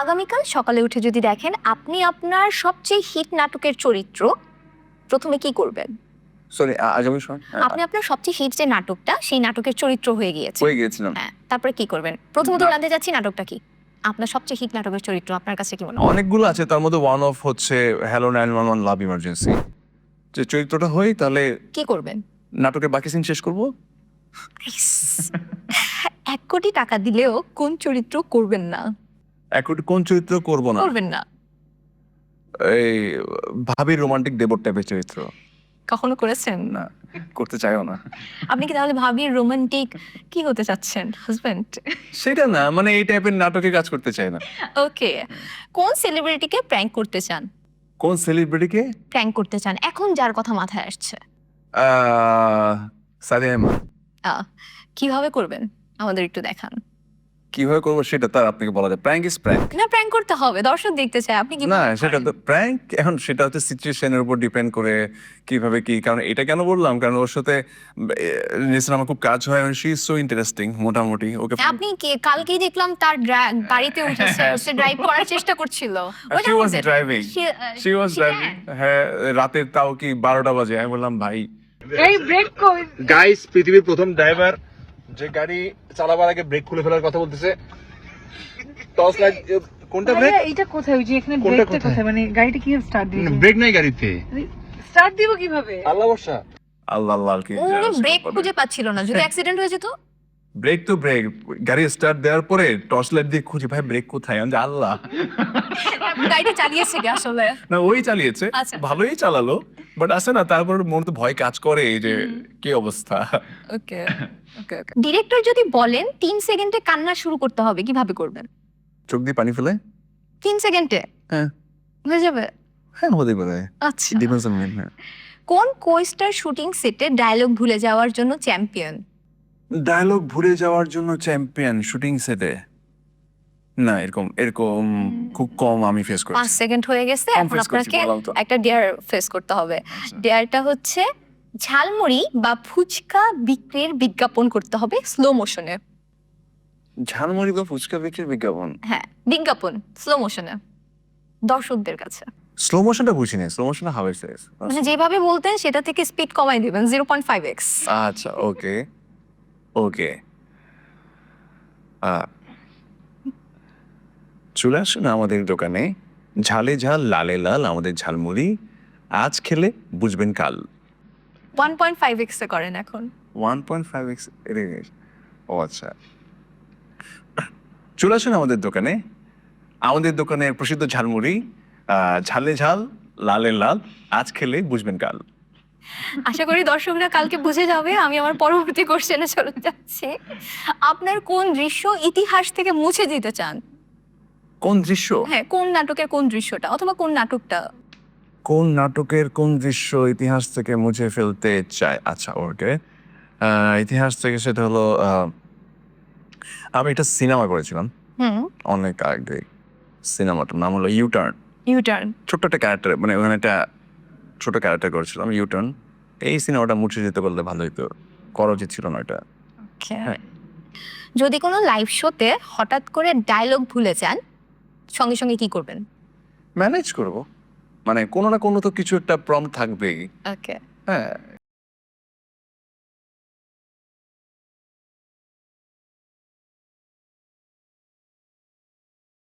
আগামীকাল সকালে উঠে যদি দেখেন আপনি আপনার সবচেয়ে হিট নাটকের চরিত্র প্রথমে কি করবেন? সরি আগামী সময় আপনি আপনার সবচেয়ে হিট যে নাটকটা সেই নাটকের চরিত্র হয়ে গিয়েছে। হয়ে গিয়েছিলাম হ্যাঁ তারপরে কি করবেন? প্রথমত জানতে চাচ্ছি নাটকটা কি? আপনার সবচেয়ে হিট নাটকের চরিত্র আপনার কাছে কি মনে হয়? অনেকগুলো আছে তার মধ্যে ওয়ান অফ হচ্ছে hello nine one one love emergency যে চরিত্রটা হই তাহলে কি করবেন? নাটকের বাকি সিন শেষ করব? এক কোটি টাকা দিলেও কোন চরিত্র করবেন না। এখন কোন চরিত্র করব না? করবেন না। এই ভাবির রোমান্টিক দেবর টাইপের চরিত্র। কখনো করেছেন? না করতে চাইও না। আপনি কি তাহলে ভাবির রোমান্টিক কি হতে চাচ্ছেন হাজবেন্ড সেটা না মানে এই টাইপের নাটকে কাজ করতে চাই না। ওকে কোন সেলিব্রিটিকে প্র্যাঙ্ক করতে চান? কোন সেলিব্রিটিকে প্র্যাঙ্ক করতে চান। এখন যার কথা মাথায় আসছে। সাদিয়া কীভাবে করবেন? আমাদের একটু দেখান। কীভাবে করব সেটা তার আপনাকে বলা যায়। প্র্যাঙ্ক ইজ প্র্যাঙ্ক না প্র্যাঙ্ক করতে হবে। দর্শক দেখতে চায় আপনি কি না সেটা তো প্র্যাঙ্ক এখন সেটা হচ্ছে সিচুয়েশনের উপর ডিপেন্ড করে কীভাবে কি কারণ এটা কেন বললাম? কারণ ওর সাথে নিশ্চয় আমার খুব কাজ হয় শি ইজ সো ইন্টারেস্টিং মোটামুটি। ওকে আপনি কি কালকেই দেখলাম তার গাড়িতে উঠেছে সে ড্রাইভ করার চেষ্টা করছিল। She was driving she was driving হ্যাঁ রাতের তাও কি বারোটা বাজে? আমি বললাম ভাই এই ব্রেক কই? গাইস পৃথিবীর প্রথম ড্রাইভার যে গাড়ি চালাবার আগে ব্রেক খুলে ফেলার কথা বলতেছে। টর্চ লাইট কোনটা ব্রেক এটা কোথায়? ওই যে এখানে কোনটা ব্রেকটা কোথায়? মানে গাড়িটা কি স্টার্ট দিবে ব্রেক নাই গাড়িতে। স্টার্ট দিব কীভাবে? আল্লাহ বর্ষা আল্লাহ আল্লাহ কি ব্রেক খুঁজে পাচ্ছিল না। যদি অ্যাক্সিডেন্ট হয়ে যেত ব্রেক তো ব্রেক গাড়ি স্টার্ট দেওয়ার পরে টর্চ লাইট দিয়ে খুঁজি ভাই ব্রেক কোথায়? আমি আল্লাহ। গাড়িটা চালিয়েছে কি আসলে। না ওই চালিয়েছে। আচ্ছা। ভালোই চালালো বাট আছে না তারপর মন তো ভয় কাজ করে এই যে কি অবস্থা। ওকে ওকে ওকে। ডিরেক্টর যদি বলেন তিন সেকেন্ডে কান্না শুরু করতে হবে কীভাবে করবেন? চোখ দিয়ে পানি ফেলে? তিন সেকেন্ডে হ্যাঁ। হয়ে যাবে? হ্যাঁ হতে পারে। আচ্ছা। ডিপেন্ডস অন হ্যাঁ। কোন কোয়েস্টার শুটিং সেটে ডায়লগ ভুলে যাওয়ার জন্য চ্যাম্পিয়ন ডায়লগ ভুলে যাওয়ার জন্য চ্যাম্পিয়ন শুটিং সেটে না এরকম এরকম খুব কম আমি ফেস পাঁচ করেছি সেকেন্ড হয়ে গেছে এখন আপনাকে একটা ডিয়ার ফেস করতে হবে। আচ্ছা। ডিয়ারটা হচ্ছে ঝালমুড়ি বা ফুচকা বিক্রির বিজ্ঞাপন করতে হবে স্লো মোশনে ঝালমুড়ি বা ফুচকা বিক্রির বিজ্ঞাপন? হ্যাঁ বিজ্ঞাপন স্লো মোশনে দর্শকদের কাছে। স্লো মোশনটা বুঝি না স্লো মোশনটা হাওয়ার মানে যেভাবে বলতেন সেটা থেকে স্পিড কমাই দিবেন জিরো পয়েন্ট ফাইভ এক্স আচ্ছা ওকে ওকে। চলে আসুন আমাদের দোকানে। ঝালে ঝাল লালে লাল আমাদের ঝালমুড়ি। আজ খেলে বুঝবেন কাল। ওয়ান পয়েন্ট ফাইভ এক্স করেন এখন। ওয়ান পয়েন্ট ফাইভ এক্স ও আচ্ছা। চলে আসুন আমাদের দোকানে। আমাদের দোকানের প্রসিদ্ধ ঝালমুড়ি। ঝালে ঝাল লালে লাল আজ খেলে বুঝবেন কাল। আশা করি দর্শকরা কালকে বুঝে যাবে আমি আমার পরবর্তী কোশ্চেনে চলে যাচ্ছি। আপনার কোন দৃশ্য ইতিহাস থেকে মুছে দিতে চান? কোন দৃশ্য? হ্যাঁ কোন নাটকের কোন দৃশ্যটা অথবা কোন নাটকটা? কোন নাটকের কোন দৃশ্য ইতিহাস থেকে মুছে ফেলতে চায়? আচ্ছা ওকে। ইতিহাস থেকে সেটা হলো আমি একটা সিনেমা করেছিলাম। হুম। অনেক আগে। সিনেমাটার নাম হলো ইউটার্ন ইউটার্ন ছোট্ট একটা ক্যারেক্টার মানে ওখানে একটা ছোট ক্যারেক্টার করেছিলাম ইউটার্ন এই সিনেমাটা মুছে যেতে বললে ভালো হতো করা উচিত ছিল না এটা হ্যাঁ। যদি কোনো লাইভ শোতে হঠাৎ করে ডায়লগ ভুলে যান সঙ্গে সঙ্গে কি করবেন? ম্যানেজ করব। মানে কোনো না কোনো তো কিছু একটা প্রম থাকবেই। ওকে হ্যাঁ।